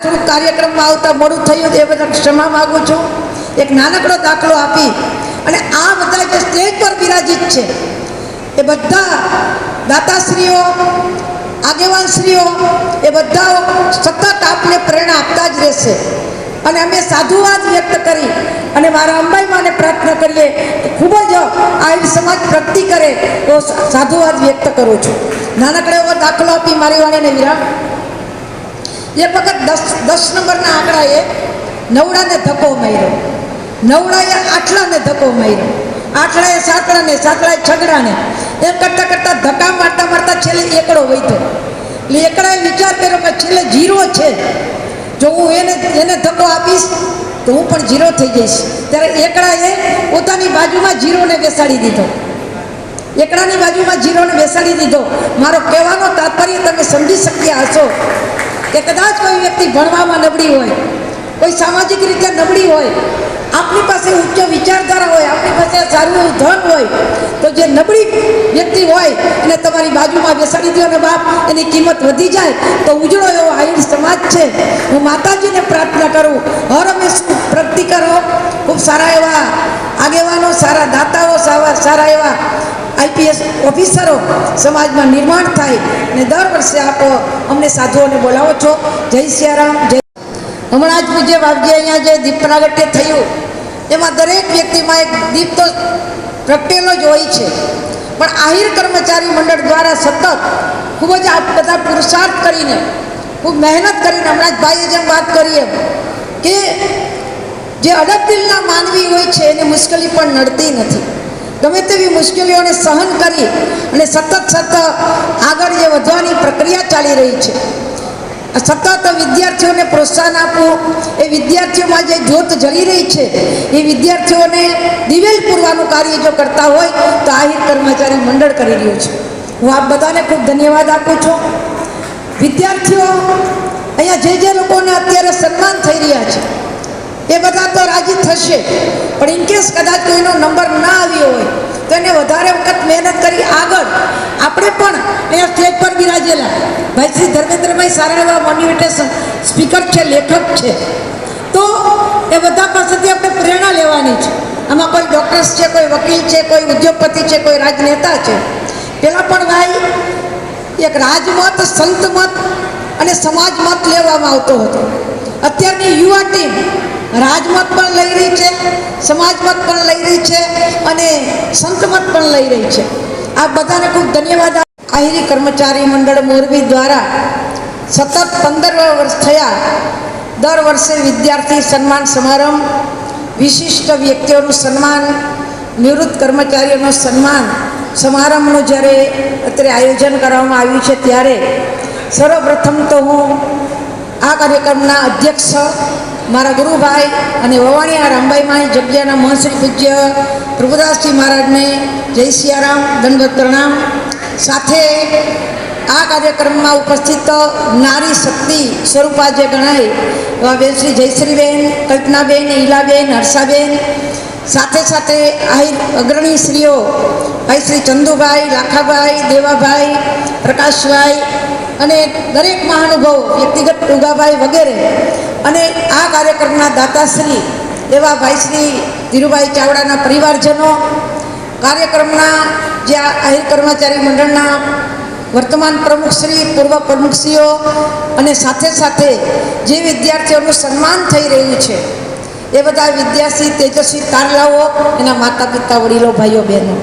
કાર્યક્રમમાં આવતા મોડું થયું એ બધા ક્ષમા માગું છું. એક નાનકડો દાખલો આપી અને આ બધા જે સ્ટેજ પર બિરાજિત છે, એ બધા દાતાશ્રીઓ, આગેવાનશ્રીઓ, એ બધા સતત આપને પ્રેરણા આપતા જ રહેશે. અને અમે સાધુવાદ વ્યક્ત કરી અને મારા અંબાઈમાને પ્રાર્થના કરીએ કે ખૂબ જ આવી સમાજ પ્રગતિ કરે તો સાધુવાદ વ્યક્ત કરું છું. નાનકડો એવો દાખલો આપી મારી વાણીને વિરામ. એક વખત દસ દસ નંબરના આંકડાએ નવડાને ધક્કો માર્યો. નવડાએ આટલાને ધક્કો માર્યો. આટલાએ સાતડાને સાતડાએ છગડાને. એમ કરતાં કરતાં ધક્કા મારતા મારતા છેલ્લે એકડો વૈધો એટલે એકડાએ વિચાર કર્યો કે છેલ્લે જીરો છે. જો હું એને એને ધક્કો આપીશ, તો હું પણ જીરો થઈ જઈશ. ત્યારે એકડાએ પોતાની બાજુમાં જીરોને બેસાડી દીધો. એકડાની બાજુમાં જીરોને બેસાડી દીધો. મારો કહેવાનો તાત્પર્ય તમે સમજી શક્યા હશો. કે કદાચ કોઈ વ્યક્તિ ભણવામાં નબળી હોય, કોઈ સામાજિક રીતે નબળી હોય, આપની પાસે ઉચ્ચ વિચારધારા હોય, આપની પાસે સારું એવું ધન હોય, તો જે નબળી વ્યક્તિ હોય એને તમારી બાજુમાં બેસાડી દો અને બાપ, એની કિંમત વધી જાય, તો ઉજળો એવો આહિર સમાજ છે. હું માતાજીને પ્રાર્થના કરું, હર હંમેશ પ્રગતિ કરો. ખૂબ સારા એવા આગેવાનો, સારા દાતાઓ સારા એવા આઈપીએસ ઓફિસરો સમાજમાં નિર્માણ થાય અને દર વર્ષે આપ, અમને સાધુઓને બોલાવો છો. જય સિયારામ, જય હમણાં જ પૂજ્ય બાપજી અહીંયા જે દીપ પ્રાગટ્ય થયું, એમાં દરેક વ્યક્તિમાં એક દીપ તો પ્રગટેલો જ હોય છે. પણ આહિર કર્મચારી મંડળ દ્વારા સતત ખૂબ જ આ બધા પુરુષાર્થ કરીને, ખૂબ મહેનત કરીને, હમણાં જ ભાઈએ જેમ વાત કરી એમ, કે જે અડગ દિલના માનવી હોય છે, એને મુશ્કેલી પણ નડતી નથી. ગમે તેવી મુશ્કેલીઓને સહન કરી અને સતત સતત આગળ જે વધવાની પ્રક્રિયા ચાલી રહી છે. સતત વિદ્યાર્થીઓને પ્રોત્સાહન આપવું, એ વિદ્યાર્થીઓમાં જે જ્યોત જલી રહી છે, એ વિદ્યાર્થીઓને દિવેલ પૂરવાનું કાર્ય જો કરતા હોય, તો આહિર કર્મચારી મંડળ કરી રહ્યું છે. હું આપ બધાને ખૂબ ધન્યવાદ આપું છું. વિદ્યાર્થીઓ, અહીંયા જે જે લોકોને અત્યારે સન્માન થઈ રહ્યા છે એ બધા તો રાજી થશે. પણ ઇનકેસ કદાચ કોઈનો નંબર ના આવ્યો હોય, તો એને વધારે વખત મહેનત કરી આગળ આપણે પણ એ સ્ટેજ પર બિરાજેલા. ભાઈ શ્રી ધર્મેન્દ્રભાઈ સારા એવા મોટિવેટેશન સ્પીકર છે, લેખક છે. તો એ બધા પાસેથી આપણે પ્રેરણા લેવાની છે. આમાં કોઈ ડૉક્ટર્સ છે, કોઈ વકીલ છે, કોઈ ઉદ્યોગપતિ છે, કોઈ રાજનેતા છે. પહેલાં પણ ભાઈ એક રાજમત, સંતમત અને સમાજ મત લેવામાં આવતો હતો. અત્યારની યુવા ટીમ રાજમત પણ લઈ રહી છે, સમાજમત પણ લઈ રહી છે અને સંતમત પણ લઈ રહી છે. આ બધાને ખૂબ ધન્યવાદ. આહિરી કર્મચારી મંડળ મોરબી દ્વારા સતત પંદર વર્ષ થયા. દર વર્ષે વિદ્યાર્થી સન્માન સમારંભ, વિશિષ્ટ વ્યક્તિઓનું સન્માન, નિવૃત્ત કર્મચારીઓનું સન્માન સમારંભનું જ્યારે અત્યારે આયોજન કરવામાં આવ્યું છે ત્યારે સર્વપ્રથમ તો હું આ કાર્યક્રમના અધ્યક્ષ મારા ગુરુભાઈ અને વવાણીયા રામભાઈમાં જગ્યાના મહંશ્રી પૂજ્ય પ્રભુદાસજી મહારાજને જય સિયારામ, દંડવત પ્રણામ. સાથે આ કાર્યક્રમમાં ઉપસ્થિત નારી શક્તિ સ્વરૂપા જે ગણાય એવા બેન જયશ્રીબેન, કલ્પનાબેન, ઈલાબેન, હર્ષાબેન. સાથે સાથે અગ્રણી શ્રીઓ ભાઈ શ્રી ચંદુભાઈ, લાખાભાઈ, દેવાભાઈ, પ્રકાશભાઈ અને દરેક મહાનુભાવો, વ્યક્તિગત ટુગાભાઈ વગેરે અને આ કાર્યક્રમના દાતાશ્રી એવા ભાઈ શ્રી ધીરુભાઈ ચાવડાના પરિવારજનો, કાર્યક્રમના જે આહિર કર્મચારી મંડળના વર્તમાન પ્રમુખશ્રી પૂર્વ પ્રમુખશ્રીઓ અને સાથે સાથે જે વિદ્યાર્થીઓનું સન્માન થઈ રહ્યું છે, એ બધા વિદ્યાર્થી તેજસ્વી તારલાઓ, એના માતા પિતા વડીલો, ભાઈઓ, બહેનો.